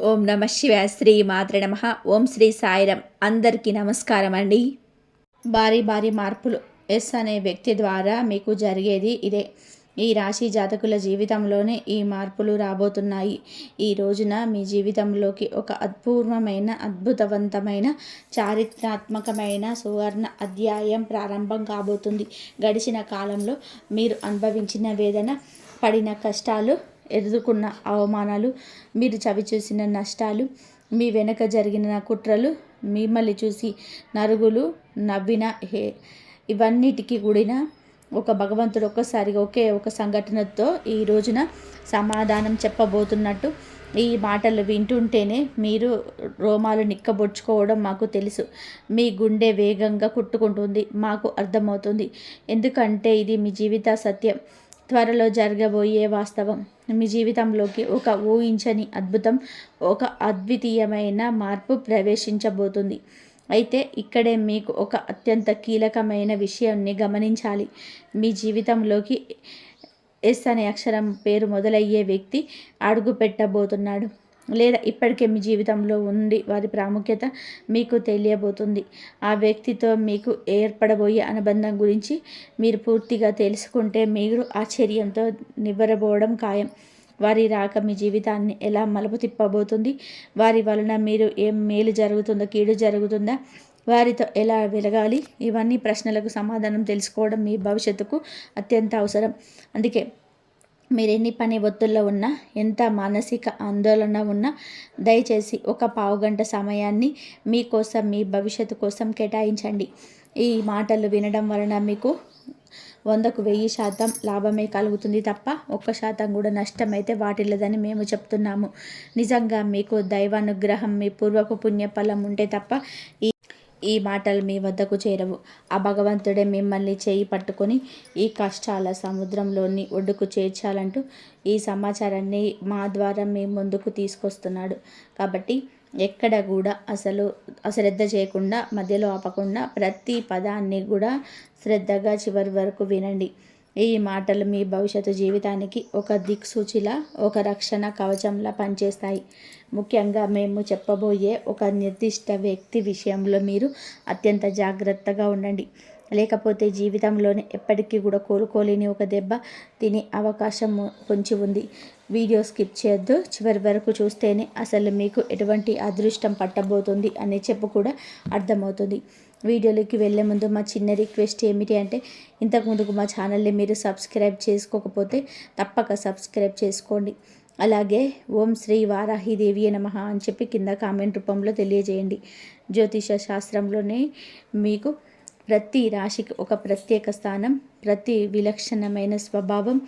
ఓం నమ శివ శ్రీ మాత్ర నమ. ఓం శ్రీ సాయిరం అందరికీ నమస్కారం అండి. భారీ భారీ మార్పులు. ఎస్ అనే వ్యక్తి ద్వారా మీకు జరిగేది ఇదే. ఈ రాశి జాతకుల జీవితంలోనే ఈ మార్పులు రాబోతున్నాయి. ఈ రోజున మీ జీవితంలోకి ఒక అద్భుతమైన అద్భుతవంతమైన చారిత్రాత్మకమైన సువర్ణ అధ్యాయం ప్రారంభం కాబోతుంది. గడిచిన కాలంలో మీరు అనుభవించిన వేదన పడిన కష్టాలు ఎదుర్కొన్న అవమానాలు మీరు చవి చూసిన నష్టాలు మీ వెనక జరిగిన కుట్రలు మిమ్మల్ని చూసి నరుగులు నవ్విన హే ఇవన్నిటికీ కూడిన ఒక భగవంతుడు ఒక్కసారిగా ఒకే ఒక సంఘటనతో ఈ రోజున సమాధానం చెప్పబోతున్నట్టు ఈ మాటలు వింటుంటేనే మీరు రోమాలు నిక్కబొచ్చుకోవడం మాకు తెలుసు. మీ గుండె వేగంగా కుట్టుకుంటుంది మాకు అర్థమవుతుంది. ఎందుకంటే ఇది మీ జీవిత సత్యం. త్వరలో జరగబోయే వాస్తవం. మీ జీవితంలోకి ఒక ఊహించని అద్భుతం ఒక అద్వితీయమైన మార్పు ప్రవేశించబోతుంది. అయితే ఇక్కడే మీకు ఒక అత్యంత కీలకమైన విషయాన్ని గమనించాలి. మీ జీవితంలోకి ఎస్ అనే అక్షరం పేరు మొదలయ్యే వ్యక్తి అడుగు పెట్టబోతున్నాడు లేదా ఇప్పటికే మీ జీవితంలో ఉండి వారి ప్రాముఖ్యత మీకు తెలియబోతుంది. ఆ వ్యక్తితో మీకు ఏర్పడబోయే అనుబంధం గురించి మీరు పూర్తిగా తెలుసుకుంటే మీరు ఆశ్చర్యంతో నివ్వరబోవడం ఖాయం. వారి రాక మీ జీవితాన్ని ఎలా మలుపు తిప్పబోతుంది? వారి వలన మీరు ఏం మేలు జరుగుతుందో కీడు జరుగుతుందా వారితో ఎలా వెలగాలి? ఇవన్నీ ప్రశ్నలకు సమాధానం తెలుసుకోవడం మీ భవిష్యత్తుకు అత్యంత అవసరం. అందుకే మీరు ఎన్ని పని ఒత్తుల్లో ఉన్నా ఎంత మానసిక ఆందోళన ఉన్నా దయచేసి ఒక పావుగంట సమయాన్ని మీకోసం మీ భవిష్యత్తు కోసం కేటాయించండి. ఈ మాటలు వినడం వలన మీకు వందకు వెయ్యి శాతం లాభమే కలుగుతుంది తప్ప ఒక్క శాతం కూడా నష్టమైతే వాటిల్లదని మేము చెప్తున్నాము. నిజంగా మీకు దైవానుగ్రహం మీ పూర్వపు పుణ్యఫలం ఉంటే తప్ప ఈ ఈ మాటలు మీ వద్దకు చేరవు. ఆ భగవంతుడే మిమ్మల్ని చేయి పట్టుకొని ఈ కష్టాల సముద్రంలోని ఒడ్డుకు చేర్చాలంటూ ఈ సమాచారాన్ని మా ద్వారా మీ ముందుకు తీసుకొస్తున్నాడు. కాబట్టి ఎక్కడ కూడా అసలు అశ్రద్ధ చేయకుండా మధ్యలో ఆపకుండా ప్రతి పదాన్ని కూడా శ్రద్ధగా చివరి వరకు వినండి. ఈ మాటలు మీ భవిష్యత్తు జీవితానికి ఒక దిక్సూచిలా ఒక రక్షణ కవచంలా పనిచేస్తాయి. ముఖ్యంగా మేము చెప్పబోయే ఒక నిర్దిష్ట వ్యక్తి విషయంలో మీరు అత్యంత జాగ్రత్తగా ఉండండి. లేకపోతే జీవితంలోనే ఎప్పటికీ కూడా కోలుకోలేని ఒక దెబ్బ తినే అవకాశం పొంచి ఉంది. వీడియో స్కిప్ చేయొద్దు. చివరి వరకు చూస్తేనే అసలు మీకు ఎటువంటి అదృష్టం పట్టబోతుంది అనే చెప్పు కూడా అర్థమవుతుంది. వీడియోలోకి వెళ్ళే ముందు మా చిన్న రిక్వెస్ట్ ఏమిటి అంటే ఇంతకుముందుకు మా ఛానల్ని మీరు సబ్స్క్రైబ్ చేసుకోకపోతే తప్పక సబ్స్క్రైబ్ చేసుకోండి. అలాగే ఓం శ్రీ వారాహిదేవి నమ అని చెప్పి కింద కామెంట్ రూపంలో తెలియజేయండి. జ్యోతిష శాస్త్రంలోనే మీకు ప్రతి రాశికి ఒక ప్రత్యేక స్థానం ప్రతి విలక్షణమైన స్వభావం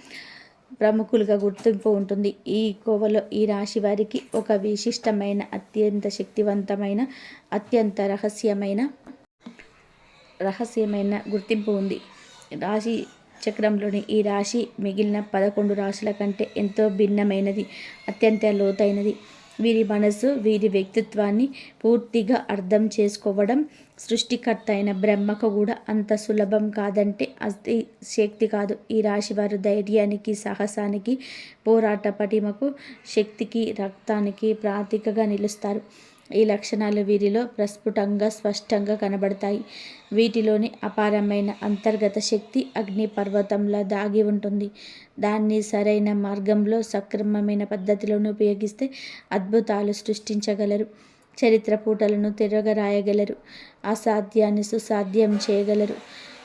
ప్రముఖులుగా గుర్తింపు ఉంటుంది. ఈ కోవలో ఈ రాశి వారికి ఒక విశిష్టమైన అత్యంత శక్తివంతమైన అత్యంత రహస్యమైన రహస్యమైన గుర్తింపు ఉంది. రాశి చక్రంలోని ఈ రాశి మిగిలిన పదకొండు రాశుల కంటే ఎంతో భిన్నమైనది అత్యంత లోతైనది. వీరి మనసు వీరి వ్యక్తిత్వాన్ని పూర్తిగా అర్థం చేసుకోవడం సృష్టికర్త అయిన బ్రహ్మకు కూడా అంత సులభం కాదంటే అది శక్తి కాదు. ఈ రాశి వారు ధైర్యానికి సాహసానికి పోరాట పటిమకు శక్తికి రక్తానికి ప్రాతికగా నిలుస్తారు. ఈ లక్షణాలు వీరిలో ప్రస్ఫుటంగా స్పష్టంగా కనబడతాయి. వీటిలోని అపారమైన అంతర్గత శక్తి అగ్ని పర్వతంలా దాగి ఉంటుంది. దాన్ని సరైన మార్గంలో సక్రమమైన పద్ధతిలోనూ ఉపయోగిస్తే అద్భుతాలు సృష్టించగలరు. చరిత్ర పూటలను తిరగరాయగలరు. అసాధ్యాన్ని సుసాధ్యం చేయగలరు.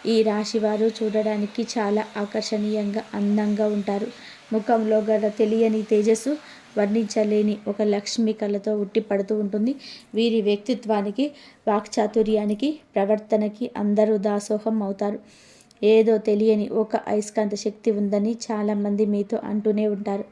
ఈ రాశివారు చూడడానికి చాలా ఆకర్షణీయంగా అందంగా ఉంటారు. ముఖంలో గల తెలియని తేజస్సు వర్ణించలేని ఒక లక్ష్మి కళతో ఉట్టిపడుతూ ఉంటుంది. వీరి వ్యక్తిత్వానికి వాక్చాతుర్యానికి ప్రవర్తనకి అందరూ దాసోహం అవుతారు. ఏదో తెలియని ఒక అయస్కాంత శక్తి ఉందని చాలామంది మీతో అంటూనే ఉంటారు.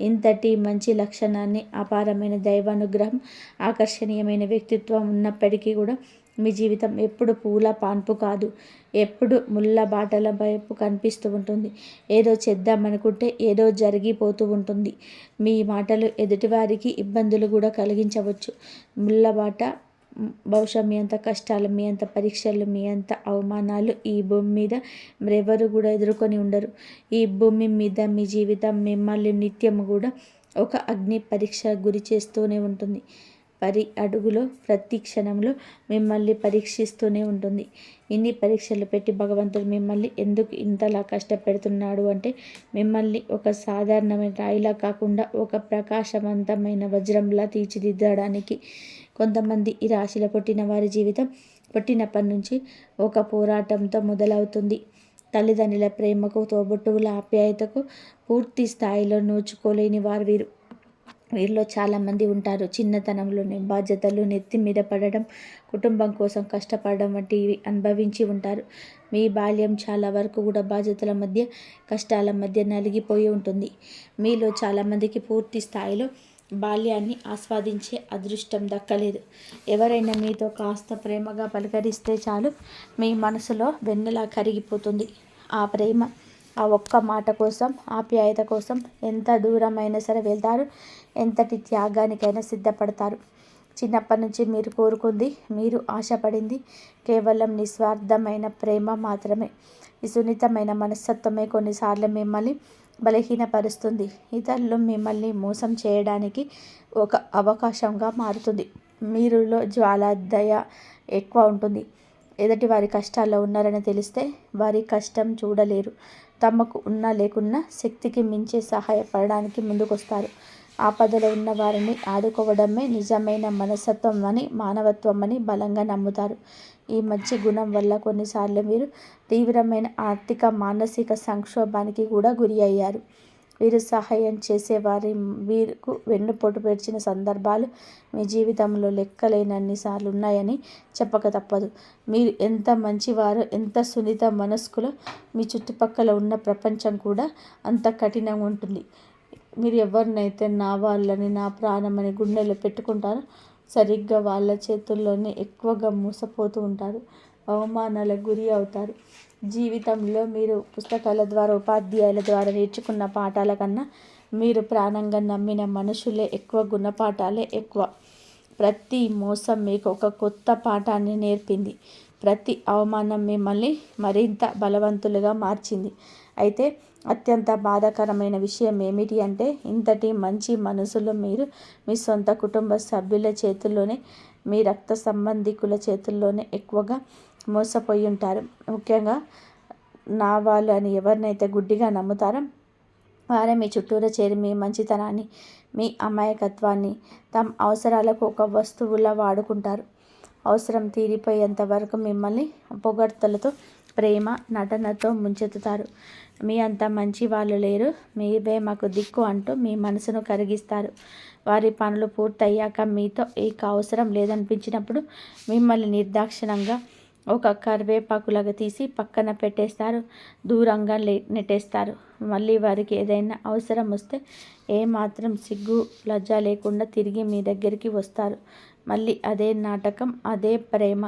ఇంతటి మంచి లక్షణాన్ని అపారమైన దైవానుగ్రహం ఆకర్షణీయమైన వ్యక్తిత్వం ఉన్నప్పటికీ కూడా మీ జీవితం ఎప్పుడు పూల పాన్పు కాదు. ఎప్పుడు ముళ్ళ బాటల వైపు కనిపిస్తూ ఉంటుంది. ఏదో చేద్దామనుకుంటే ఏదో జరిగిపోతూ ఉంటుంది. మీ మాటలు ఎదుటివారికి ఇబ్బందులు కూడా కలిగించవచ్చు. ముళ్ళ బాట బహుశా మీ అంత కష్టాలు మీ అంత పరీక్షలు మీ అంత అవమానాలు ఈ భూమి మీద మరెవరు కూడా ఎదుర్కొని ఉండరు. ఈ భూమి మీద మీ జీవితం మిమ్మల్ని నిత్యం కూడా ఒక అగ్ని పరీక్ష గురి చేస్తూనే ఉంటుంది. పరి అడుగులో ప్రతి క్షణంలో మిమ్మల్ని పరీక్షిస్తూనే ఉంటుంది. ఇన్ని పరీక్షలు పెట్టి భగవంతుడు మిమ్మల్ని ఎందుకు ఇంతలా కష్టపెడుతున్నాడు అంటే మిమ్మల్ని ఒక సాధారణమైన రాయిలా కాకుండా ఒక ప్రకాశవంతమైన వజ్రంలా తీర్చిదిద్దడానికి కొంతమంది ఈ రాశిలో పుట్టిన వారి జీవితం పుట్టినప్పటి నుంచి ఒక పోరాటంతో మొదలవుతుంది. తల్లిదండ్రుల ప్రేమకు తోబుట్టువుల ఆప్యాయతకు పూర్తి స్థాయిలో నోచుకోలేని వారు వీరు. వీరిలో చాలామంది ఉంటారు. చిన్నతనంలోనే బాధ్యతలు నెత్తి మీద పడడం కుటుంబం కోసం కష్టపడడం వంటివి అనుభవించి ఉంటారు. మీ బాల్యం చాలా వరకు కూడా బాధ్యతల మధ్య కష్టాల మధ్య నలిగిపోయి ఉంటుంది. మీలో చాలామందికి పూర్తి స్థాయిలో బాల్యాన్ని ఆస్వాదించే అదృష్టం దక్కలేదు. ఎవరైనా మీతో కాస్త ప్రేమగా పలకరిస్తే చాలు మీ మనసులో వెన్నెలా కరిగిపోతుంది. ఆ ప్రేమ ఆ ఒక్క మాట కోసం ఆప్యాయత కోసం ఎంత దూరమైనా సరే వెళ్తారు ఎంతటి త్యాగానికైనా సిద్ధపడతారు. చిన్నప్పటి నుంచి మీరు కోరుకుంది మీరు ఆశపడింది కేవలం నిస్వార్థమైన ప్రేమ మాత్రమే. ఈ సున్నితమైన మనస్తత్వమే కొన్నిసార్లు మిమ్మల్ని బలహీనపరుస్తుంది. ఇతరులు మిమ్మల్ని మోసం చేయడానికి ఒక అవకాశంగా మారుతుంది. మీరులో జ్వాలాదయ ఎక్కువ ఉంటుంది. ఎదుటి వారి కష్టాల్లో ఉన్నారని తెలిస్తే వారి కష్టం చూడలేరు. తమకు ఉన్నా లేకున్నా శక్తికి మించి సహాయపడడానికి ముందుకొస్తారు. ఆపదలో ఉన్న వారిని ఆదుకోవడమే నిజమైన మనస్తత్వం అని మానవత్వం అని బలంగా నమ్ముతారు. ఈ మంచి గుణం వల్ల కొన్నిసార్లు మీరు తీవ్రమైన ఆర్థిక మానసిక సంక్షోభానికి కూడా గురి అయ్యారు. వీరు సహాయం చేసేవారి వీరికి వెన్నుపోటు పెరిచిన సందర్భాలు మీ జీవితంలో లెక్కలేనన్నిసార్లు ఉన్నాయని చెప్పక తప్పదు. మీరు ఎంత మంచివారు ఎంత సున్నిత మనస్కులో మీ చుట్టుపక్కల ఉన్న ప్రపంచం కూడా అంత కఠినంగా ఉంటుంది. మీరు ఎవరినైతే నా వాళ్ళని నా ప్రాణమని గుండెలో పెట్టుకుంటారో సరిగ్గా వాళ్ళ చేతుల్లోనే ఎక్కువగా మూసపోతూ ఉంటారు అవమానాలకు గురి అవుతారు. జీవితంలో మీరు పుస్తకాల ద్వారా ఉపాధ్యాయుల ద్వారా నేర్చుకున్న పాఠాల కన్నా మీరు ప్రాణంగా నమ్మిన మనుషులే ఎక్కువ గుణపాఠాలే ఎక్కువ. ప్రతి మోసం మీకు ఒక కొత్త పాఠాన్ని నేర్పింది. ప్రతి అవమానం మిమ్మల్ని మరింత బలవంతులుగా మార్చింది. అయితే అత్యంత బాధాకరమైన విషయం ఏమిటి అంటే ఇంతటి మంచి మనసులో మీరు మీ సొంత కుటుంబ సభ్యుల చేతుల్లోనే మీ రక్త సంబంధికుల చేతుల్లోనే ఎక్కువగా మోసపోయి ఉంటారు ముఖ్యంగా నా వాళ్ళు అని ఎవరినైతే గుడ్డిగా నమ్ముతారో వారే మీ చుట్టూరా చేరి మీ మంచితనాన్ని మీ అమాయకత్వాన్ని తమ అవసరాలకు ఒక వస్తువులా వాడుకుంటారు. అవసరం తీరిపోయేంత వరకు మిమ్మల్ని పొగడ్తలతో ప్రేమ నటనతో ముంచెత్తుతారు. మీ అంత మంచి వాళ్ళు లేరు. మీవే మాకు దిక్కు అంటూ మీ మనసును కరిగిస్తారు. వారి పనులు పూర్తయ్యాక మీతో ఇక అవసరం లేదనిపించినప్పుడు మిమ్మల్ని నిర్దాక్షిణంగా ఒక కరివేపాకులాగా తీసి పక్కన పెట్టేస్తారు. దూరంగా నెట్టేస్తారు. మళ్ళీ వారికి ఏదైనా అవసరం వస్తే ఏమాత్రం సిగ్గు లజ్జ లేకుండా తిరిగి మీ దగ్గరికి వస్తారు. మళ్ళీ అదే నాటకం అదే ప్రేమ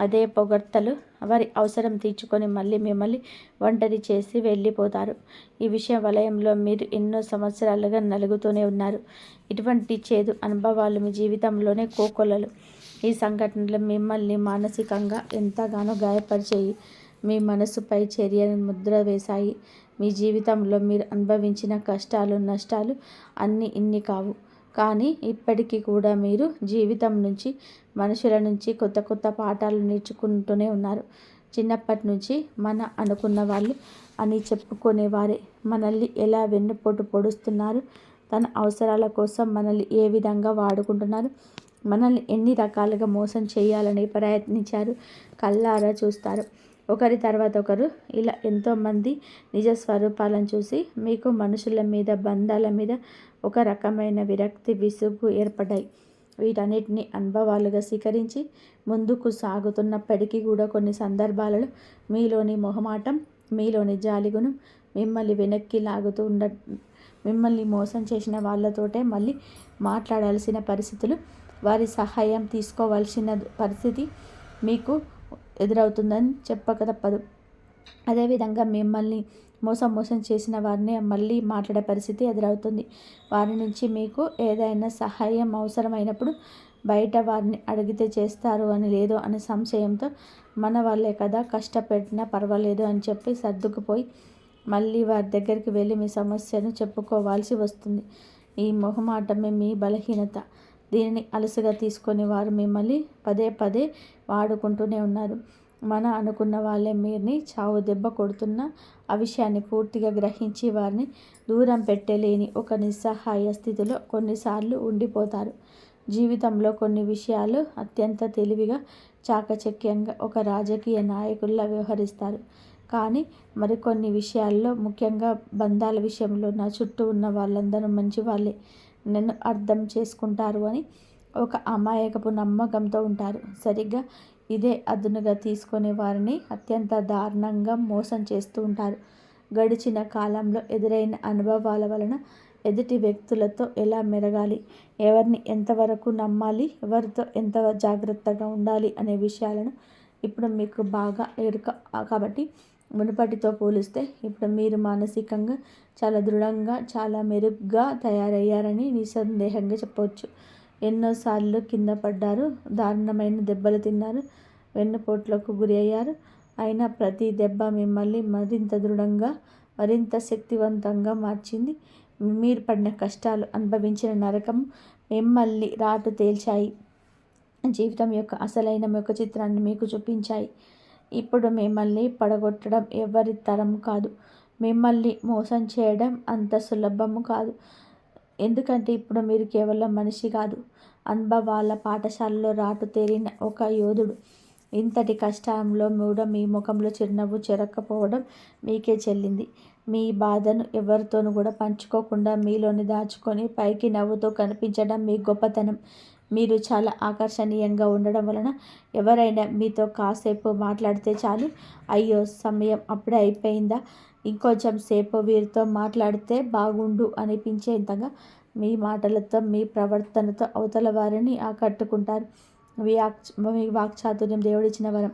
అదే పొగడ్తలు వారి అవసరం తీర్చుకొని మళ్ళీ మిమ్మల్ని ఒంటరి చేసి వెళ్ళిపోతారు. ఈ విషయ వలయంలో మీరు ఎన్నో సంవత్సరాలుగా నలుగుతూనే ఉన్నారు. ఇటువంటి చేదు అనుభవాలు మీ జీవితంలోనే కోకొలలు ఈ సంఘటనలు మిమ్మల్ని మానసికంగా ఎంతగానో గాయపరిచేయి. మీ మనసుపై చర్యను ముద్ర వేశాయి. మీ జీవితంలో మీరు అనుభవించిన కష్టాలు నష్టాలు అన్నీ ఇన్ని కావు. కానీ ఇప్పటికీ కూడా మీరు జీవితం నుంచి మనుషుల నుంచి కొత్త కొత్త పాఠాలు నేర్చుకుంటూనే ఉన్నారు. చిన్నప్పటి నుంచి మన అనుకున్న వాళ్ళు అని చెప్పుకునేవారే. మనల్ని ఎలా వెన్నుపోటు పొడుస్తున్నారు? తన అవసరాల కోసం మనల్ని ఏ విధంగా వాడుకుంటున్నారు? మనల్ని ఎన్ని రకాలుగా మోసం చేయాలని ప్రయత్నించారు? కళ్ళారా చూస్తారు. ఒకరి తర్వాత ఒకరు ఇలా ఎంతోమంది నిజ స్వరూపాలను చూసి మీకు మనుషుల మీద బంధాల మీద ఒక రకమైన విరక్తి విసుగు ఏర్పడ్డాయి. వీటన్నిటిని అనుభవాలుగా స్వీకరించి ముందుకు సాగుతున్నప్పటికీ కూడా కొన్ని సందర్భాలలో మీలోని మొహమాటం మీలోని జాలిగుణం మిమ్మల్ని వెనక్కి లాగుతూ ఉండ మిమ్మల్ని మోసం చేసిన వాళ్ళతోటే మళ్ళీ మాట్లాడాల్సిన పరిస్థితులు వారి సహాయం తీసుకోవాల్సిన పరిస్థితి మీకు ఎదురవుతుందని చెప్పక తప్పదు. అదేవిధంగా మిమ్మల్ని మోసం మోసం చేసిన వారిని మళ్ళీ మాట్లాడే పరిస్థితి ఎదురవుతుంది. వారి నుంచి మీకు ఏదైనా సహాయం అవసరమైనప్పుడు బయట వారిని అడిగితే చేస్తారు అని లేదు అనే సంశయంతో మన వాళ్ళే కదా కష్టపెట్టినా పర్వాలేదు అని చెప్పి సర్దుకుపోయి మళ్ళీ వారి దగ్గరికి వెళ్ళి మీ సమస్యను చెప్పుకోవాల్సి వస్తుంది. ఈ మొహమాటమే మీ బలహీనత. దీనిని అలసగా తీసుకొని వారు మిమ్మల్ని పదే పదే వాడుకుంటూనే ఉన్నారు. మన అనుకున్న వాళ్ళే మీర్ని చావు దెబ్బ కొడుతున్న ఆ విషయాన్ని పూర్తిగా గ్రహించి వారిని దూరం పెట్టలేని ఒక నిస్సహాయ స్థితిలో కొన్నిసార్లు ఉండిపోతారు. జీవితంలో కొన్ని విషయాలు అత్యంత తెలివిగా చాకచక్యంగా ఒక రాజకీయ నాయకుల్లా వ్యవహరిస్తారు. కానీ మరికొన్ని విషయాల్లో ముఖ్యంగా బంధాల విషయంలో నా చుట్టూ ఉన్న వాళ్ళందరూ మంచి వాళ్ళే నన్ను అర్థం చేసుకుంటారు అని ఒక అమాయకపు నమ్మకంతో ఉంటారు. సరిగ్గా ఇదే అదునుగా తీసుకునే వారిని అత్యంత దారుణంగా మోసం చేస్తూ ఉంటారు. గడిచిన కాలంలో ఎదురైన అనుభవాల వలన ఎదుటి వ్యక్తులతో ఎలా మెరగాలి? ఎవరిని ఎంతవరకు నమ్మాలి? ఎవరితో ఎంత జాగ్రత్తగా ఉండాలి అనే విషయాలను ఇప్పుడు మీకు బాగా ఎరుక కాబట్టి మునుపటితో పోలిస్తే ఇప్పుడు మీరు మానసికంగా చాలా దృఢంగా చాలా మెరుగ్గా తయారయ్యారని నిస్సందేహంగా చెప్పవచ్చు. ఎన్నోసార్లు కింద పడ్డారు దారుణమైన దెబ్బలు తిన్నారు వెన్నుపోట్లకు గురి అయ్యారు. అయినా ప్రతి దెబ్బ మిమ్మల్ని మరింత దృఢంగా మరింత శక్తివంతంగా మార్చింది. మీరు పడిన కష్టాలు అనుభవించిన నరకం మిమ్మల్ని రాటు తేల్చాయి. జీవితం యొక్క అసలైన యొక్క చిత్రాన్ని మీకు చూపించాయి. ఇప్పుడు మిమ్మల్ని పడగొట్టడం ఎవరి తరం కాదు. మిమ్మల్ని మోసం చేయడం అంత సులభము కాదు. ఎందుకంటే ఇప్పుడు మీరు కేవలం మనిషి కాదు. అనుభవాల పాఠశాలలో రాటు తేరిన ఒక యోధుడు. ఇంతటి కష్టంలో కూడా మీ ముఖంలో చిరునవ్వు చెరక్కపోవడం మీకే చెల్లింది. మీ బాధను ఎవరితోనూ కూడా పంచుకోకుండా మీలోని దాచుకొని పైకి నవ్వుతో కనిపించడం మీ గొప్పతనం. మీరు చాలా ఆకర్షణీయంగా ఉండడం వలన ఎవరైనా మీతో కాసేపు మాట్లాడితే చాలు. అయ్యో సమయం అప్పుడే అయిపోయిందా? ఇంకొంచెం సేపు వీరితో మాట్లాడితే బాగుండు అనిపించేంతగా మీ మాటలతో మీ ప్రవర్తనతో అవతల వారిని ఆకట్టుకుంటారు. వాక్ మీ వాక్చాతుర్యం దేవుడిచ్చిన వరం.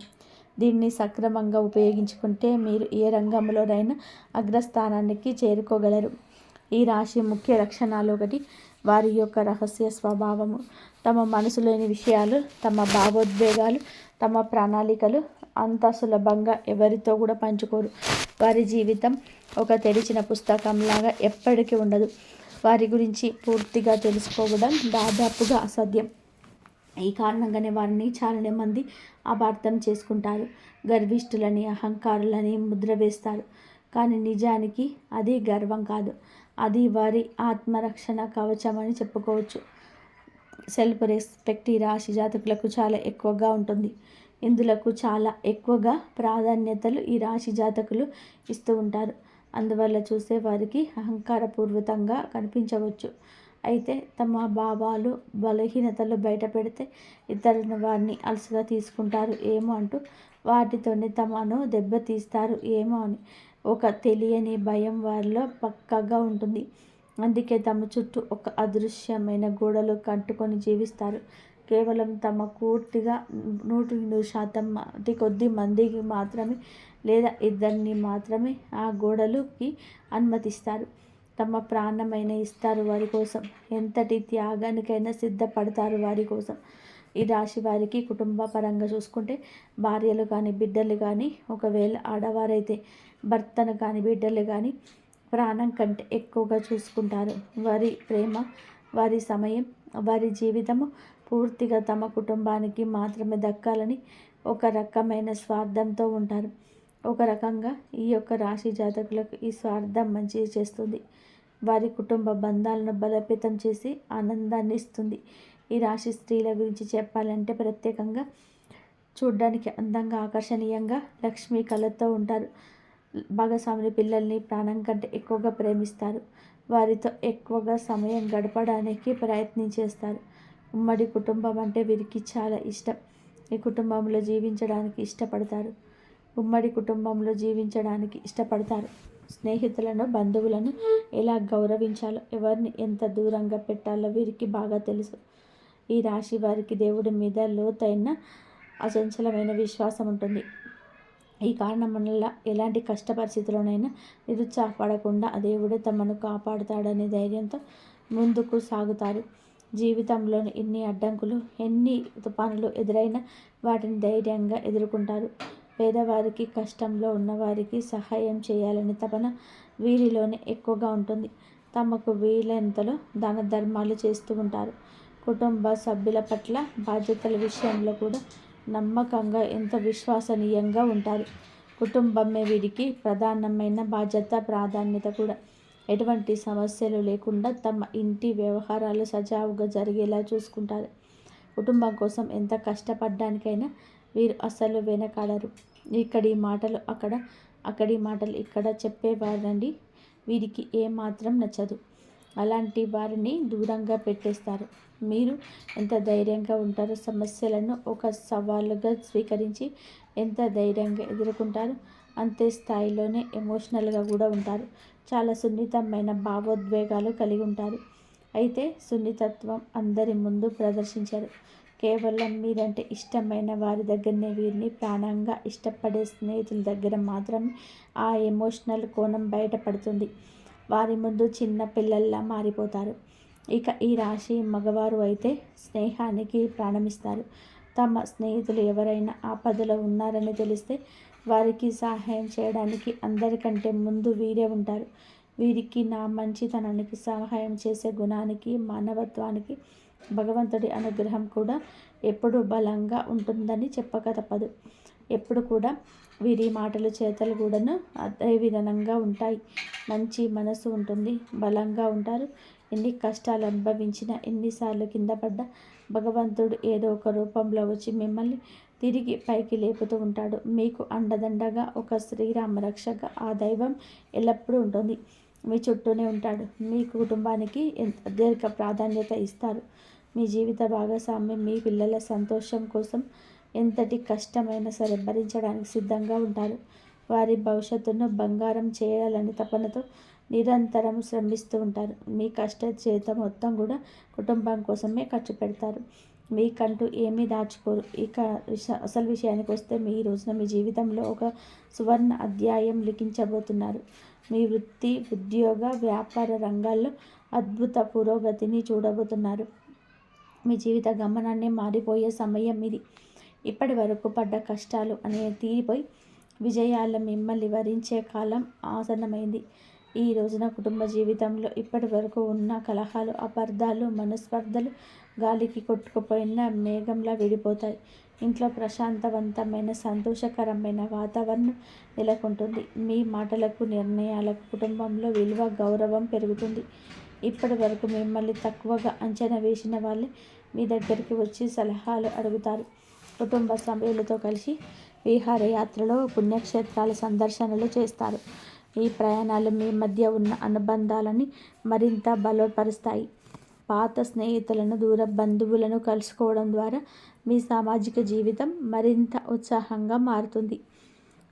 దీన్ని సక్రమంగా ఉపయోగించుకుంటే మీరు ఏ రంగంలోనైనా అగ్రస్థానానికి చేరుకోగలరు. ఈ రాశి ముఖ్య లక్షణాలు ఒకటి. వారి యొక్క రహస్య స్వభావము. తమ మనసులోని విషయాలు తమ భావోద్వేగాలు తమ ప్రణాళికలు అంత సులభంగా ఎవరితో కూడా పంచుకోరు. వారి జీవితం ఒక తెరిచిన పుస్తకంలాగా ఎప్పటికీ ఉండదు. వారి గురించి పూర్తిగా తెలుసుకోవడం దాదాపుగా అసాధ్యం. ఈ కారణంగానే వారిని చాలానే మంది అపార్థం చేసుకుంటారు. గర్విష్ఠులని అహంకారులని ముద్ర వేస్తారు. కానీ నిజానికి అది గర్వం కాదు. అది వారి ఆత్మరక్షణ కవచం అని చెప్పుకోవచ్చు. సెల్ఫ్ రెస్పెక్ట్ ఈ రాశి జాతకులకు చాలా ఎక్కువగా ఉంటుంది. ఇందులకు చాలా ఎక్కువగా ప్రాధాన్యతలు ఈ రాశి జాతకులు ఇస్తూ ఉంటారు. అందువల్ల చూసే వారికి అహంకారపూర్వకంగా కనిపించవచ్చు. అయితే తమ భావాలు బలహీనతలు బయట పెడితే ఇతరులను వారిని అలసుగా తీసుకుంటారు. ఏమో అంటూ వాటితోనే తమను దెబ్బతీస్తారు. ఏమో అని ఒక తెలియని భయం వారిలో పక్కగా ఉంటుంది. అందుకే తమ చుట్టూ ఒక అదృశ్యమైన గోడలు కట్టుకొని జీవిస్తారు. కేవలం తమ పూర్తిగా నూటి నూరు శాతం అతి కొద్ది మందికి మాత్రమే లేదా ఇద్దరిని మాత్రమే ఆ గోడలుకి అనుమతిస్తారు. తమ ప్రాణమైన ఇస్తారు వారి కోసం. ఎంతటి త్యాగానికైనా సిద్ధపడతారు వారి కోసం. ఈ రాశి వారికి కుటుంబ పరంగా చూసుకుంటే భార్యలు కానీ బిడ్డలు కానీ ఒకవేళ ఆడవారైతే భర్తను కానీ బిడ్డలు కానీ ప్రాణం కంటే ఎక్కువగా చూసుకుంటారు. వారి ప్రేమ వారి సమయం వారి జీవితము పూర్తిగా తమ కుటుంబానికి మాత్రమే దక్కాలని ఒక రకమైన స్వార్థంతో ఉంటారు. ఒక రకంగా ఈ యొక్క రాశి జాతకులకు ఈ స్వార్థం మంచి చేస్తుంది. వారి కుటుంబ బంధాలను బలోపేతం చేసి ఆనందాన్ని ఇస్తుంది. ఈ రాశి స్త్రీల గురించి చెప్పాలంటే ప్రత్యేకంగా చూడ్డానికి అందంగా ఆకర్షణీయంగా లక్ష్మీ కళతో ఉంటారు. భాగస్వామి పిల్లల్ని ప్రాణం కంటే ఎక్కువగా ప్రేమిస్తారు. వారితో ఎక్కువగా సమయం గడపడానికి ప్రయత్నం చేస్తారు ఉమ్మడి కుటుంబం అంటే వీరికి చాలా ఇష్టం. ఈ కుటుంబంలో జీవించడానికి ఇష్టపడతారు. ఉమ్మడి కుటుంబంలో జీవించడానికి ఇష్టపడతారు. స్నేహితులను బంధువులను ఎలా గౌరవించాలో ఎవరిని ఎంత దూరంగా పెట్టాలో వీరికి బాగా తెలుసు. ఈ రాశి వారికి దేవుడి మీద లోతైన అచంచలమైన విశ్వాసం ఉంటుంది. ఈ కారణం వల్ల ఎలాంటి కష్ట పరిస్థితుల్లోనైనా నిరుత్సాహపడకుండా దేవుడే తమను కాపాడుతాడనే ధైర్యంతో ముందుకు సాగుతారు. జీవితంలోని ఎన్ని అడ్డంకులు ఎన్ని తుఫానులు ఎదురైనా వాటిని ధైర్యంగా ఎదుర్కొంటారు. పేదవారికి కష్టంలో ఉన్నవారికి సహాయం చేయాలని తపన వీరిలోనే ఎక్కువగా ఉంటుంది. తమకు వీలైనంతలో దాన ధర్మాలు చేస్తూ ఉంటారు. కుటుంబ సభ్యుల పట్ల బాధ్యతల విషయంలో కూడా నమ్మకంగా ఎంతో విశ్వసనీయంగా ఉంటారు. కుటుంబమే వీరికి ప్రధానమైన బాధ్యత ప్రాధాన్యత కూడా. ఎటువంటి సమస్యలు లేకుండా తమ ఇంటి వ్యవహారాలు సజావుగా జరిగేలా చూసుకుంటారు. కుటుంబం కోసం ఎంత కష్టపడ్డానికైనా వీరు అసలు వెనకాడరు. ఇక్కడి మాటలు అక్కడ అక్కడి మాటలు ఇక్కడ చెప్పేవారండి. వీరికి ఏమాత్రం నచ్చదు. అలాంటి వారిని దూరంగా పెట్టేస్తారు. మీరు ఎంత ధైర్యంగా ఉంటారో సమస్యలను ఒక సవాలుగా స్వీకరించి ఎంత ధైర్యంగా ఎదుర్కొంటారు అంతే స్థాయిలోనే ఎమోషనల్గా కూడా ఉంటారు. చాలా సున్నితమైన భావోద్వేగాలు కలిగి ఉంటారు. అయితే సున్నితత్వం అందరి ముందు ప్రదర్శించారు కేవలం మీరంటే ఇష్టమైన వారి దగ్గరనే వీరిని ప్రాణంగా ఇష్టపడే స్నేహితుల దగ్గర మాత్రమే ఆ ఎమోషనల్ కోణం బయటపడుతుంది. వారి ముందు చిన్న పిల్లల్లా మారిపోతారు. ఇక ఈ రాశి మగవారు అయితే స్నేహానికి ప్రాణమిస్తారు. తమ స్నేహితులు ఎవరైనా ఆపదలో ఉన్నారని తెలిస్తే వారికి సహాయం చేయడానికి అందరికంటే ముందు వీరే ఉంటారు. వీరికి నా మంచితనానికి సహాయం చేసే గుణానికి మానవత్వానికి భగవంతుడి అనుగ్రహం కూడా ఎప్పుడు బలంగా ఉంటుందని చెప్పక తప్పదు. ఎప్పుడు కూడా వీరి మాటలు చేతలు కూడాను అదే విధానంగా ఉంటాయి. మంచి మనసు ఉంటుంది బలంగా ఉంటారు. ఎన్ని కష్టాలు అనుభవించినా ఎన్నిసార్లు కింద పడ్డా భగవంతుడు ఏదో ఒక రూపంలో వచ్చి మిమ్మల్ని తిరిగి పైకి లేపుతూ ఉంటాడు. మీకు అండదండగా ఒక శ్రీరామ రక్షక ఆ దైవం ఎల్లప్పుడూ ఉంటుంది. మీ చుట్టూనే ఉంటాడు. మీ కుటుంబానికి ఎంత దీర్ఘ ప్రాధాన్యత ఇస్తారు. మీ జీవిత భాగస్వామ్యం మీ పిల్లల సంతోషం కోసం ఎంతటి కష్టమైనా సరే భరించడానికి సిద్ధంగా ఉంటారు. వారి భవిష్యత్తును బంగారం చేయాలని తపనతో నిరంతరం శ్రమిస్తూ ఉంటారు. మీ కష్ట చేత మొత్తం కూడా కుటుంబం కోసమే ఖర్చు పెడతారు. మీకంటూ ఏమీ దాచుకోరు. ఇక అసలు విషయానికి వస్తే మీ రోజున మీ జీవితంలో ఒక సువర్ణ అధ్యాయం లిఖించబోతున్నారు. మీ వృత్తి ఉద్యోగ వ్యాపార రంగాల్లో అద్భుత పురోగతిని చూడబోతున్నారు. మీ జీవిత గమనాన్ని మారిపోయే సమయం ఇది. ఇప్పటి వరకు పడ్డ కష్టాలు అనే తీరిపోయి విజయాల మిమ్మల్ని వరించే కాలం ఆసన్నమైంది. ఈ రోజున కుటుంబ జీవితంలో ఇప్పటి వరకు ఉన్న కలహాలు అపార్థాలు మనస్పర్ధలు గాలికి కొట్టుకుపోయిన మేఘంలా విడిపోతాయి. ఇంట్లో ప్రశాంతవంతమైన సంతోషకరమైన వాతావరణం నెలకొంటుంది. మీ మాటలకు నిర్ణయాలకు కుటుంబంలో విలువ గౌరవం పెరుగుతుంది. ఇప్పటి వరకు మిమ్మల్ని తక్కువగా అంచనా వేసిన వాళ్ళే మీ దగ్గరికి వచ్చి సలహాలు అడుగుతారు. కుటుంబ సభ్యులతో కలిసి విహారయాత్రలో పుణ్యక్షేత్రాల సందర్శనలు చేస్తారు. ఈ ప్రయాణాలు మీ మధ్య ఉన్న అనుబంధాలని మరింత బలపరుస్తాయి. పాత స్నేహితులను దూర బంధువులను కలుసుకోవడం ద్వారా మీ సామాజిక జీవితం మరింత ఉత్సాహంగా మారుతుంది.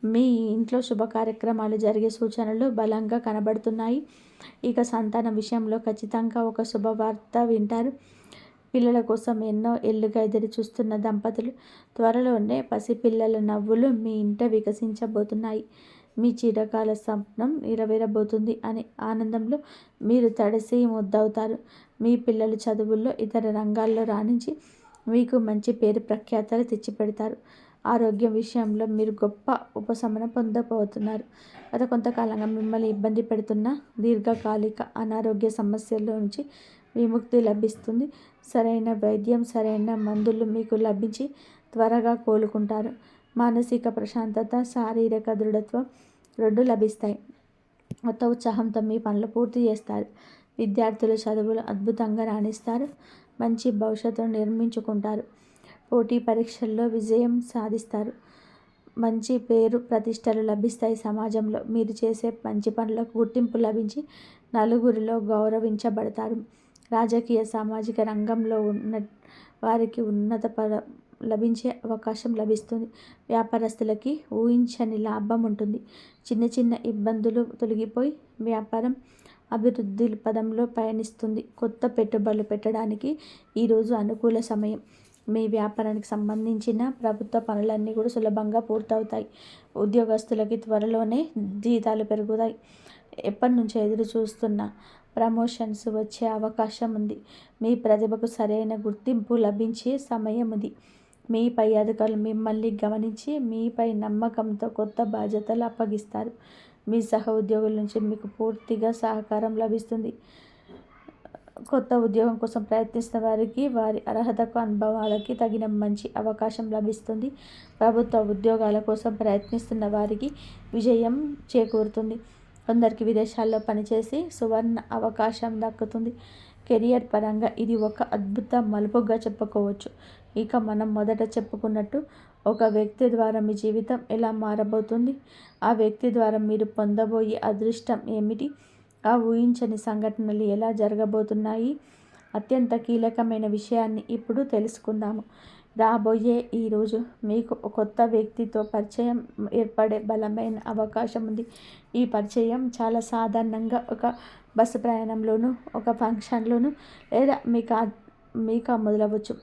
మీ ఇంట్లో శుభ కార్యక్రమాలు జరిగే సూచనలు బలంగా కనబడుతున్నాయి. ఇక సంతానం విషయంలో ఖచ్చితంగా ఒక శుభవార్త వింటారు. పిల్లల కోసం ఎన్నో ఏళ్ళుగా ఎదురు చూస్తున్న దంపతులు త్వరలోనే పసిపిల్లల నవ్వులు మీ ఇంట వికసించబోతున్నాయి. మీ చిరకాల స్వప్నం నెరవేరబోతుంది అనే ఆనందంలో మీరు తడిసి ముద్దవుతారు. మీ పిల్లలు చదువుల్లో ఇతర రంగాల్లో రాణించి మీకు మంచి పేరు ప్రఖ్యాతలు తెచ్చిపెడతారు. ఆరోగ్యం విషయంలో మీరు గొప్ప ఉపశమనం పొందబోతున్నారు. గత కొంతకాలంగా మిమ్మల్ని ఇబ్బంది పెడుతున్న దీర్ఘకాలిక అనారోగ్య సమస్యల నుంచి విముక్తి లభిస్తుంది. సరైన వైద్యం సరైన మందులు మీకు లభించి త్వరగా కోలుకుంటారు. మానసిక ప్రశాంతత శారీరక దృఢత్వం రెండు లభిస్తాయి. కొత్త ఉత్సాహంతో మీ పనులు పూర్తి చేస్తారు. విద్యార్థులు చదువులు అద్భుతంగా రాణిస్తారు. మంచి భవిష్యత్తును నిర్మించుకుంటారు. పోటీ పరీక్షల్లో విజయం సాధిస్తారు. మంచి పేరు ప్రతిష్టలు లభిస్తాయి సమాజంలో. మీరు చేసే మంచి పనులకు గుర్తింపు లభించి నలుగురిలో గౌరవించబడతారు. రాజకీయ సామాజిక రంగంలో ఉన్న వారికి ఉన్నత పద లభించే అవకాశం లభిస్తుంది. వ్యాపారస్తులకి ఊహించని లాభం ఉంటుంది. చిన్న చిన్న ఇబ్బందులు తొలగిపోయి వ్యాపారం అభివృద్ధి పదంలో పయనిస్తుంది. కొత్త పెట్టుబడులు పెట్టడానికి ఈరోజు అనుకూల సమయం. మీ వ్యాపారానికి సంబంధించిన ప్రభుత్వ పనులన్నీ కూడా సులభంగా పూర్తవుతాయి. ఉద్యోగస్తులకి త్వరలోనే జీతాలు పెరుగుతాయి. ఎప్పటి నుంచో ఎదురు చూస్తున్న ప్రమోషన్స్ వచ్చే అవకాశం ఉంది. మీ ప్రతిభకు సరైన గుర్తింపు లభించే సమయం ఉంది మీ పై అధికారులు మిమ్మల్ని గమనించి మీపై నమ్మకంతో కొత్త బాధ్యతలు అప్పగిస్తారు. మీ సహ ఉద్యోగుల నుంచి మీకు పూర్తిగా సహకారం లభిస్తుంది. కొత్త ఉద్యోగం కోసం ప్రయత్నిస్తున్న వారికి వారి అర్హతకు అనుభవాలకి తగిన మంచి అవకాశం లభిస్తుంది. ప్రభుత్వ ఉద్యోగాల కోసం ప్రయత్నిస్తున్న వారికి విజయం చేకూరుతుంది. కొందరికి విదేశాల్లో పనిచేసి సువర్ణ అవకాశం దక్కుతుంది. కెరియర్ పరంగా ఇది ఒక అద్భుత మలుపుగా చెప్పుకోవచ్చు. ఇక మనం మొదట చెప్పుకున్నట్టు ఒక వ్యక్తి ద్వారా మీ జీవితం ఎలా మారబోతుంది? ఆ వ్యక్తి ద్వారా మీరు పొందబోయే అదృష్టం ఏమిటి? ఆ ఊహించని సంఘటనలు ఎలా జరగబోతున్నాయి? అత్యంత కీలకమైన విషయాన్ని ఇప్పుడు తెలుసుకుందాము. రాబోయే ఈరోజు మీకు కొత్త వ్యక్తితో పరిచయం ఏర్పడే బలమైన అవకాశం ఉంది. ఈ పరిచయం చాలా సాధారణంగా ఒక బస్సు ప్రయాణంలోనూ ఒక ఫంక్షన్లోనూ లేదా మీకు మీకు మొదలవచ్చు.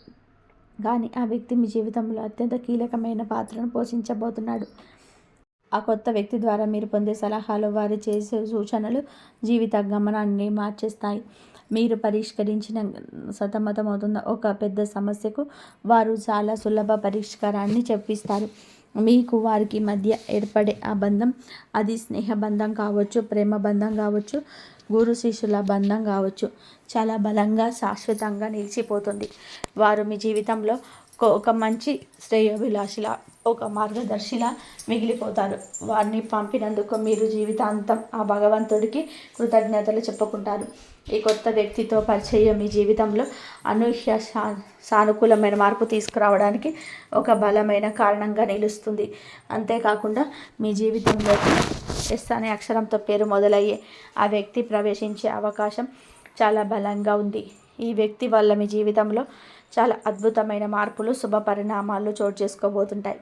కానీ ఆ వ్యక్తి మీ జీవితంలో అత్యంత కీలకమైన పాత్రను పోషించబోతున్నాడు. ఆ కొత్త వ్యక్తి ద్వారా మీరు పొందే సలహాలు వారు చేసే సూచనలు జీవిత గమనాన్ని మార్చేస్తాయి. మీరు పరిష్కరించిన సతమతమవుతున్న ఒక పెద్ద సమస్యకు వారు చాలా సులభ పరిష్కారాన్ని చెప్పిస్తారు. మీకు వారికి మధ్య ఏర్పడే ఆ బంధం అది స్నేహ బంధం కావచ్చు ప్రేమ బంధం కావచ్చు గురు శిష్యుల బంధం కావచ్చు చాలా బలంగా శాశ్వతంగా నిలిచిపోతుంది. వారు మీ జీవితంలో ఒక మంచి శ్రేయోభిలాషిలా ఒక మార్గదర్శిలా మిగిలిపోతారు. వారిని పంపినందుకు మీరు జీవితాంతం ఆ భగవంతుడికి కృతజ్ఞతలు చెప్పుకుంటారు. ఈ కొత్త వ్యక్తితో పరిచయం మీ జీవితంలో అనూహ్య సానుకూలమైన మార్పు తీసుకురావడానికి ఒక బలమైన కారణంగా నిలుస్తుంది. అంతేకాకుండా మీ జీవితంలోకి ఎస్ అనే అక్షరంతో పేరు మొదలయ్యే ఆ వ్యక్తి ప్రవేశించే అవకాశం చాలా బలంగా ఉంది. ఈ వ్యక్తి వల్ల మీ జీవితంలో చాలా అద్భుతమైన మార్పులు శుభ పరిణామాలు చోటు చేసుకోబోతుంటాయి.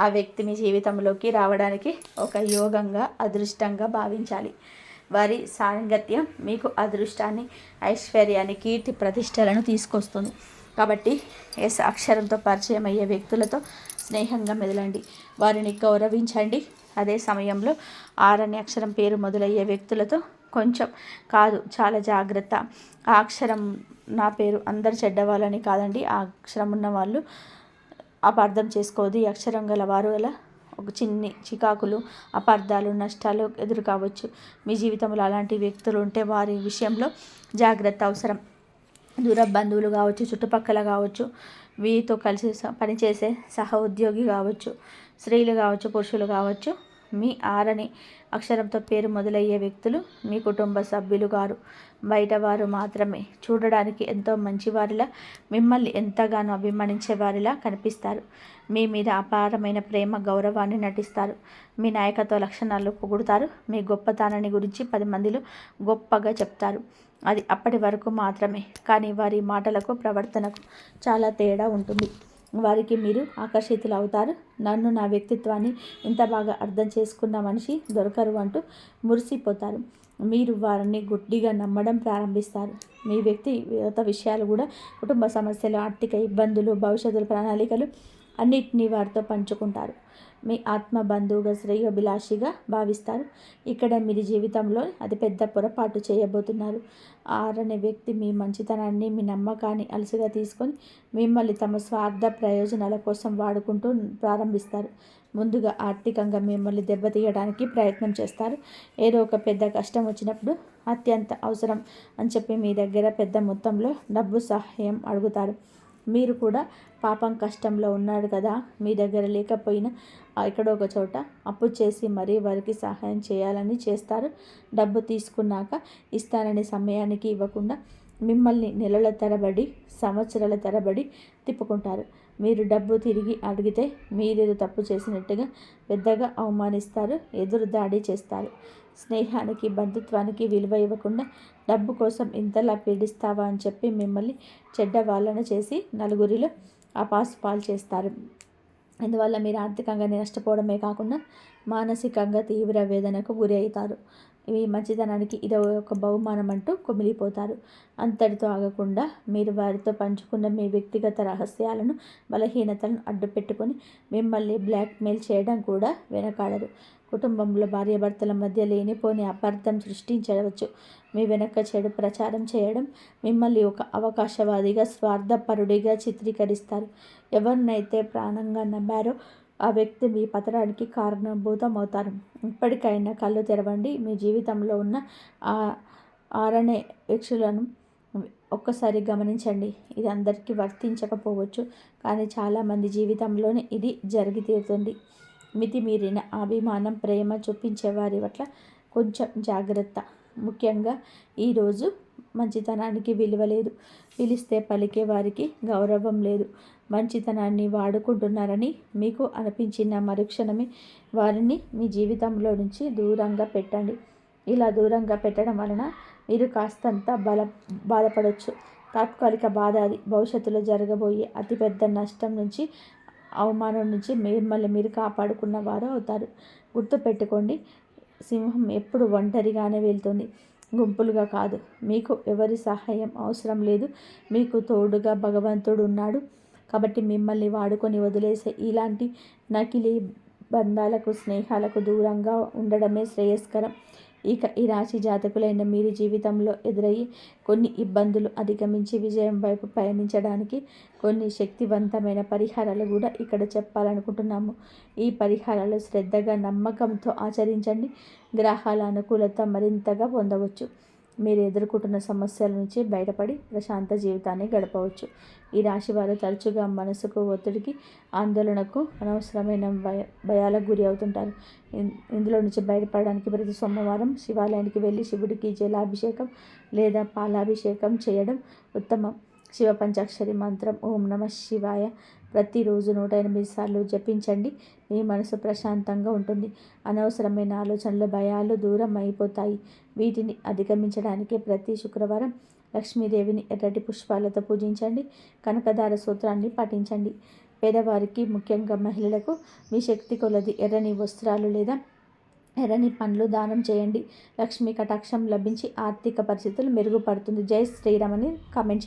ఆ వ్యక్తి మీ జీవితంలోకి రావడానికి ఒక యోగంగా అదృష్టంగా భావించాలి. వారి సాంగత్యం మీకు అదృష్టాన్ని ఐశ్వర్యాన్ని కీర్తి ప్రతిష్టలను తీసుకొస్తుంది. కాబట్టి ఎస్ అక్షరంతో పరిచయం అయ్యే వ్యక్తులతో స్నేహంగా మెదలండి. వారిని గౌరవించండి. అదే సమయంలో ఆరని అక్షరం పేరు మొదలయ్యే వ్యక్తులతో కొంచెం కాదు చాలా జాగ్రత్త. ఆ అక్షరం నా పేరు అందరు చెడ్డవాళ్ళని కాదండి ఆ అక్షరం ఉన్న వాళ్ళు అపార్థం చేసుకోదు ఈ అక్షరం గల వారు గల ఒక చిన్ని చికాకులు అపార్థాలు నష్టాలు ఎదురు కావచ్చు. మీ జీవితంలో అలాంటి వ్యక్తులు ఉంటే వారి విషయంలో జాగ్రత్త అవసరం. దూర బంధువులు కావచ్చు చుట్టుపక్కల కావచ్చు వీరితో కలిసి పనిచేసే సహ ఉద్యోగి కావచ్చు స్త్రీలు కావచ్చు పురుషులు కావచ్చు మీ ఆరని అక్షరంతో పేరు మొదలయ్యే వ్యక్తులు మీ కుటుంబ సభ్యులు గారు. బయటవారు మాత్రమే. చూడడానికి ఎంతో మంచివారిలా మిమ్మల్ని ఎంతగానో అభిమానించే వారిలా కనిపిస్తారు. మీ మీద అపారమైన ప్రేమ గౌరవాన్ని నటిస్తారు. మీ నాయకత్వ లక్షణాలు పొగుడుతారు. మీ గొప్పతనాన్ని గురించి పది మందిలో గొప్పగా చెప్తారు. అది అప్పటి వరకు మాత్రమే. కానీ వారి మాటలకు ప్రవర్తనకు చాలా తేడా ఉంటుంది. వారికి మీరు ఆకర్షితులు అవుతారు నన్ను నా వ్యక్తిత్వాన్ని ఇంత బాగా అర్థం చేసుకున్న మనిషి దొరకరు అంటూ మురిసిపోతారు. మీరు వారిని గుడ్డిగా నమ్మడం ప్రారంభిస్తారు. మీ వ్యక్తిగత విషయాలు కూడా కుటుంబ సమస్యలు ఆర్థిక ఇబ్బందులు భవిష్యత్తు ప్రణాళికలు అన్నిటినీ వారితో పంచుకుంటారు. మీ ఆత్మ బంధువుగా శ్రేయోభిలాషిగా భావిస్తారు. ఇక్కడ మీరు జీవితంలో అతిపెద్ద పొరపాటు చేయబోతున్నారు. ఆరనే వ్యక్తి మీ మంచితనాన్ని మీ నమ్మకాన్ని అలసిగా తీసుకొని మిమ్మల్ని తమ స్వార్థ ప్రయోజనాల కోసం వాడుకుంటూ ప్రారంభిస్తారు. ముందుగా ఆర్థికంగా మిమ్మల్ని దెబ్బతీయడానికి ప్రయత్నం చేస్తారు. ఏదో ఒక పెద్ద కష్టం వచ్చినప్పుడు అత్యంత అవసరం అని చెప్పి మీ దగ్గర పెద్ద మొత్తంలో డబ్బు సహాయం అడుగుతారు. మీరు కూడా పాపం కష్టంలో ఉన్నాడు కదా మీ దగ్గర లేకపోయినా ఎక్కడో ఒక చోట అప్పు చేసి మరీ వారికి సహాయం చేయాలని చేస్తారు. డబ్బు తీసుకున్నాక ఇస్తానని సమయానికి ఇవ్వకుండా మిమ్మల్ని నెలల తరబడి సంవత్సరాల తరబడి తిప్పుకుంటారు. మీరు డబ్బు తిరిగి అడిగితే మీరేదో తప్పు చేసినట్టుగా పెద్దగా అవమానిస్తారు ఎదురు దాడి చేస్తారు. స్నేహానికి బంధుత్వానికి విలువ ఇవ్వకుండా డబ్బు కోసం ఇంతలా పీడిస్తావా అని చెప్పి మిమ్మల్ని చెడ్డ వాళ్ళను చేసి నలుగురిలో అపాసుపాలు చేస్తారు. అందువల్ల మీరు ఆర్థికంగా నష్టపోవడమే కాకుండా మానసికంగా తీవ్ర వేదనకు గురి అవుతారు. ఇవి మంచితనానికి ఇది ఒక బహుమానం అంటూ కుమిలిపోతారు. అంతటితో ఆగకుండా మీరు వారితో పంచుకున్న మీ వ్యక్తిగత రహస్యాలను బలహీనతలను అడ్డుపెట్టుకొని మిమ్మల్ని బ్లాక్మెయిల్ చేయడం కూడా వెనకాడరు. కుటుంబంలో భార్యాభర్తల మధ్య లేనిపోని అపార్థం సృష్టించవచ్చు. మీ వెనక చెడు ప్రచారం చేయడం మిమ్మల్ని ఒక అవకాశవాదిగా స్వార్థపరుడిగా చిత్రీకరిస్తారు. ఎవరినైతే ప్రాణంగా నమ్మారో ఆ వ్యక్తి మీ పతనానికి కారణభూతం అవుతారు ఇప్పటికైనా కళ్ళు తెరవండి. మీ జీవితంలో ఉన్న ఆ ఆరనే యక్షులను ఒక్కసారి గమనించండి. ఇది అందరికీ వర్తించకపోవచ్చు కానీ చాలామంది జీవితంలోనే ఇది జరిగి తీరుతుంది. మితిమీరిన అభిమానం ప్రేమ చూపించే వారి పట్ల కొంచెం జాగ్రత్త. ముఖ్యంగా ఈరోజు మంచితనానికి విలువ లేదు. పిలిస్తే పలికే వారికి గౌరవం లేదు. మంచితనాన్ని వాడుకుంటున్నారని మీకు అనిపించిన మరుక్షణమే వారిని మీ జీవితంలో నుంచి దూరంగా పెట్టండి. ఇలా దూరంగా పెట్టడం వలన మీరు కాస్తంత బల బాధపడవచ్చు తాత్కాలిక బాధ అది. భవిష్యత్తులో జరగబోయే అతిపెద్ద నష్టం నుంచి అవమానం నుంచి మిమ్మల్ని మీరు కాపాడుకున్న వారు అవుతారు. గుర్తుపెట్టుకోండి సింహం ఎప్పుడు ఒంటరిగానే వెళ్తుంది. గుంపులుగా కాదు మీకు ఎవరి సహాయం అవసరం లేదు. మీకు తోడుగా భగవంతుడు ఉన్నాడు కాబట్టి మిమ్మల్ని వాడుకొని వదిలేసే ఇలాంటి నకిలీ బంధాలకు స్నేహాలకు దూరంగా ఉండడమే శ్రేయస్కరం. ఇక ఈ రాశి జాతకులైన మీరు జీవితంలో ఎదురయ్యి కొన్ని ఇబ్బందులు అధిగమించి విజయం వైపు పయనించడానికి కొన్ని శక్తివంతమైన పరిహారాలు కూడా ఇక్కడ చెప్పాలనుకుంటున్నాము. ఈ పరిహారాలు శ్రద్ధగా నమ్మకంతో ఆచరించండి. గ్రహాల అనుకూలత మరింతగా పొందవచ్చు. మీరు ఎదుర్కొంటున్న సమస్యల నుంచి బయటపడి ప్రశాంత జీవితాన్ని గడపవచ్చు. ఈ రాశి వారు తరచుగా మనసుకు ఒత్తిడికి ఆందోళనకు అనవసరమైన భయ భయాలకు గురి అవుతుంటారు. ఇందులో నుంచి బయటపడడానికి ప్రతి సోమవారం శివాలయానికి వెళ్ళి శివుడికి జలాభిషేకం లేదా పాలాభిషేకం చేయడం ఉత్తమం. శివ పంచాక్షరి మంత్రం ఓం నమ శివాయ. ప్రతిరోజు నూట ఎనిమిది సార్లు జపించండి. మీ మనసు ప్రశాంతంగా ఉంటుంది. అనవసరమైన ఆలోచనలు భయాలు దూరం అయిపోతాయి. వీటిని అధిగమించడానికి ప్రతి శుక్రవారం లక్ష్మీదేవిని ఎర్రటి పుష్పాలతో పూజించండి. కనకదార సూత్రాన్ని పాటించండి పేదవారికి ముఖ్యంగా మహిళలకు మీ శక్తి కొలది ఎర్రని వస్త్రాలు లేదా ఎర్రని పండ్లు దానం చేయండి. లక్ష్మీ కటాక్షం లభించి ఆర్థిక పరిస్థితులు మెరుగుపడుతుంది. జై శ్రీరామని కామెంట్